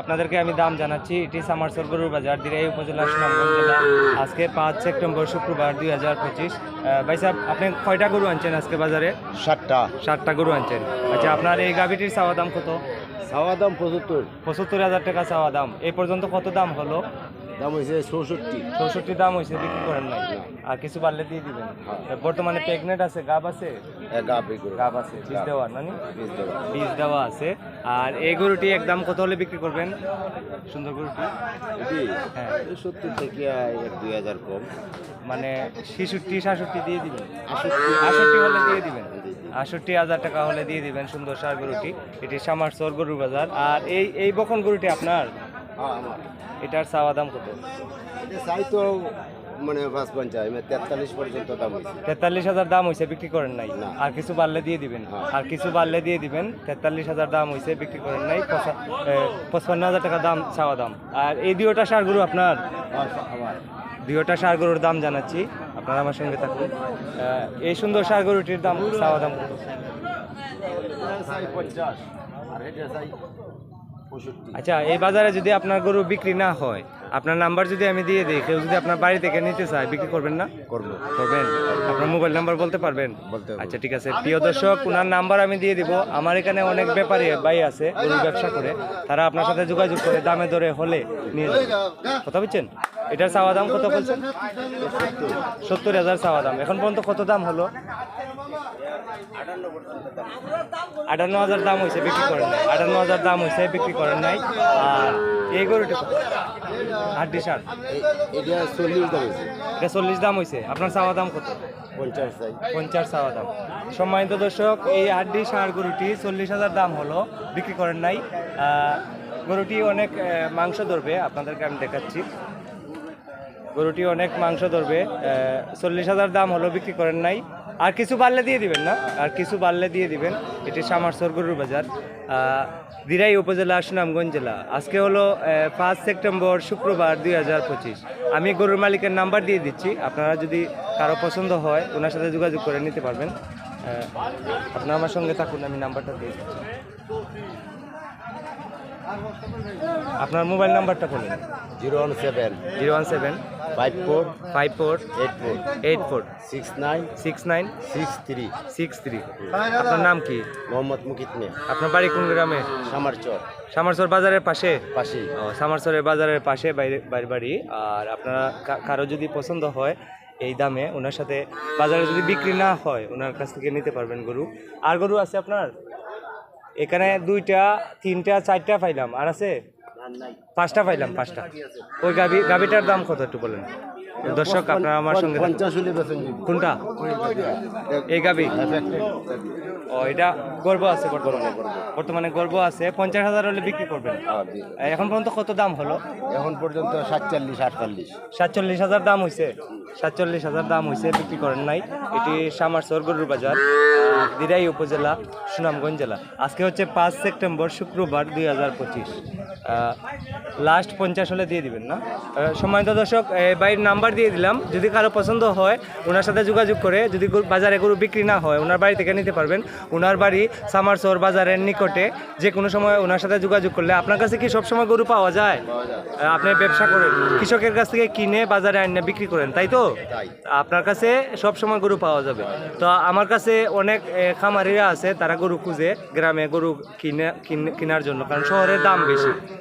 আপনাদেরকে আমি দাম জানাচ্ছি। এটি সামারসর গরুর বাজার দিরাই উপজেলা সুনামগঞ্জ জেলা। আজকে পাঁচ সেপ্টেম্বর শুক্রবার দুই হাজার পঁচিশ। ভাই সাহেব আপনি কয়টা গরু আনছেন আজকে বাজারে? ষাটটা ষাটটা গরু আনছেন। আচ্ছা আপনার এই গাভিটির চাওয়া দাম কত? চাওয়া দাম পঁচাত্তর। পঁচাত্তর হাজার টাকা চাওয়া দাম। এই পর্যন্ত কত দাম হলো? দাম হয়েছে চৌষট্টি। চৌষট্টি দাম হয়েছে বিক্রি করেন নাই। আর কিছু পারলে দিয়ে দিবেন। বর্তমানে প্রেগনেন্ট আছে গাব আছে? গাব আছে বীজ দেওয়া নানি? বীজ দেওয়া। বীজ দেওয়া আছে। আর এই গরুটি একদম কত হলে বিক্রি করবেন? সুন্দর গরুটি? হ্যাঁ। সত্তর থেকে এক দুই হাজার কম। মানে ছেষট্টি সাতষট্টি দিয়ে দিবেন? আষট্টি হলে দিয়ে দিবেন? আষট্টি হাজার টাকা হলে দিয়ে দিবেন সুন্দর সার গরুটি। এটি সামারসর গরুর বাজার। আর এই এই বকন গরুটি আপনার? হ্যাঁ, এটার চাওয়া দাম কত? চাই তো মানে পাঁচ পঞ্চাশ মানে তেতাল্লিশ পর্যন্ত দাম হয়েছে। তেতাল্লিশ হাজার দাম হয়েছে বিক্রি করেন নাই। আর কিছু বাড়লে দিয়ে দিবেন? হ্যাঁ। আর কিছু বাড়লে দিয়ে দিবেন তেতাল্লিশ হাজার দাম হয়েছে বিক্রি করেন নাই পঁচপান্ন হাজার টাকা দাম চাওয়া দাম আর এই দুইটা সার গরু আপনার? দুইটা সার গরুর দাম জানাচ্ছি আপনারা আমার সঙ্গে থাকুন। এই সুন্দর সার গরুটির দাম চাওয়া দাম পঞ্চাশ আর আচ্ছা এই বাজারে যদি আপনার গরু বিক্রি না হয় আপনার নাম্বার যদি আমি দিয়ে দিই কেউ যদি আপনার বাড়ি থেকে নিতে চায় বিক্রি করবেন না? করব। করবেন? আপনার মোবাইল নাম্বার বলতে পারবেন? বলতে আচ্ছা ঠিক আছে। প্রিয় দর্শক ওনার নাম্বার আমি দিয়ে দিব। আমার এখানে অনেক ব্যাপারী ভাই আছে গরুর ব্যবসা করে। তারা আপনার সাথে যোগাযোগ করে দামে দরে হলে নিয়ে যাবে। কথা বুঝছেন এটার চাওয়া দাম কত বলছেন? সত্তর হাজার চাওয়া দাম। এখন পর্যন্ত কত দাম হলো? আটান্ন হাজার দাম হয়েছে বিক্রি করেন আটান্ন হাজার দাম হয়েছে বিক্রি করেন নাই। আর এই গরুটা? হাড্ডি সার এটা চল্লিশ দাম হয়েছে। এটা চল্লিশ দাম হয়েছে। আপনার চাওয়া দাম কত? পঞ্চাশ পঞ্চাশ চাওয়া দাম। সম্মানিত দর্শক এই হাড্ডি সার গরুটি চল্লিশ হাজার দাম হলো। বিক্রি করেন নাই। গরুটি অনেক মাংস ধরবে। আপনাদেরকে আমি দেখাচ্ছি। গরুটি অনেক মাংস ধরবে। চল্লিশ হাজার দাম হলো বিক্রি করেন নাই। আর কিছু বাড়লে দিয়ে দিবেন না। আর কিছু বাড়লে দিয়ে দিবেন। এটি সামারসর গরুর বাজার। দিরাই উপজেলা সুনামগঞ্জ জেলা। আজকে হলো পাঁচ সেপ্টেম্বর শুক্রবার দুই হাজার পঁচিশ। আমি গরুর মালিকের নাম্বার দিয়ে দিচ্ছি। আপনারা যদি কারও পছন্দ হয় ওনার সাথে যোগাযোগ করে নিতে পারবেন। আপনারা আমার সঙ্গে থাকুন আমি নাম্বারটা দিয়ে দিচ্ছি। আপনার মোবাইল নাম্বারটা বলুন। Zero one seven. Zero one seven. Five four five four eight four eight four six nine six nine six three six three আপনার নাম কি মোহাম্মদ মুকিত মিয়া আপনার বাড়ি কোন গ্রামে? সামারচর সামারসর বাজারের পাশে? পাশেই ও, সামারসরের বাজারের পাশে বাইরে বাড়ি বাড়ি। আর আপনারা কারও যদি পছন্দ হয় এই দামে ওনার সাথে বাজারে যদি বিক্রি না হয় ওনার কাছ থেকে নিতে পারবেন গরু। আর গরু আছে আপনার? এখানে দুইটা তিনটা চারটা পাইলাম। আর আছে? পাঁচটা পাইলাম পাঁচটা। ওই গাভি গাভিটার দাম কত একটু বলেন? দর্শক আপনারা আমার সঙ্গে কোনটা? এই গাভি ও এটা গর্ব আছে বর্তমানে। বর্তমানে গর্ব আছে। পঞ্চাশ হাজার হলে বিক্রি করবেন। এখন পর্যন্ত কত দাম হলো? এখন পর্যন্ত সাতচল্লিশ আটচল্লিশ। সাতচল্লিশ হাজার দাম হয়েছে সাতচল্লিশ হাজার দাম হয়েছে বিক্রি করেন নাই। এটি সামারসর গরুর বাজার দিরাই উপজেলা সুনামগঞ্জ জেলা। আজকে হচ্ছে পাঁচ সেপ্টেম্বর শুক্রবার দুই হাজার পঁচিশ। লাস্ট পঞ্চাশ হলে দিয়ে দিবেন না? সম্মানিত দর্শক বাইর নাম্বার দিয়ে দিলাম। যদি কারও পছন্দ হয় ওনার সাথে যোগাযোগ করে যদি বাজারে গরু বিক্রি না হয় ওনার বাড়ি থেকে নিতে পারবেন। ওনার বাড়ি সামারসর বাজারের নিকটে যে কোনো সময় ওনার সাথে যোগাযোগ করলে আপনার কাছে কি সবসময় গরু পাওয়া যায়? আপনি ব্যবসা করেন কৃষকের কাছ থেকে কিনে বাজারে আনে বিক্রি করেন তাই তো? আপনার কাছে সব সময় গরু পাওয়া যাবে। তো আমার কাছে অনেক খামারিরা আছে তারা গরু খুঁজে গ্রামে গরু কিনে- কেনার জন্য কারণ শহরের দাম বেশি।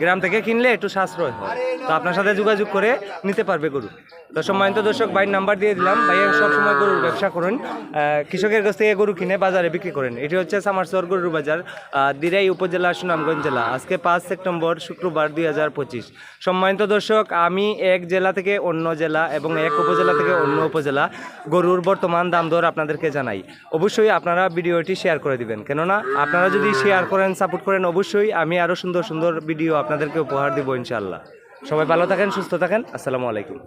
গ্রাম থেকে কিনলে একটু সাশ্রয় হয়। তো আপনার সাথে যোগাযোগ করে নিতে পারবে গরু। তো সম্মানিত দর্শক, ভাইয়ের নাম্বার দিয়ে দিলাম। ভাইয়া সবসময় গরুর ব্যবসা করুন। কৃষকের কাছ থেকে গরু কিনে বাজারে বিক্রি করেন। এটি হচ্ছে সামারসর গরুর বাজার দিরাই উপজেলা, সুনামগঞ্জ জেলা। আজকে পাঁচ সেপ্টেম্বর, শুক্রবার দুই হাজার পঁচিশ। সম্মানিত দর্শক, আমি এক জেলা থেকে অন্য জেলা এবং এক উপজেলা থেকে অন্য উপজেলা গরুর বর্তমান দাম দর আপনাদেরকে জানাই। অবশ্যই আপনারা ভিডিওটি শেয়ার করে দিবেন। কেননা, আপনারা যদি শেয়ার করেন, সাপোর্ট করেন, অবশ্যই আমি আরও সুন্দর সুন্দর ভিডিও আপনাদেরকে উপহার দিব ইনশাল্লাহ সবাই ভালো থাকেন সুস্থ থাকেন। আসসালামু আলাইকুম।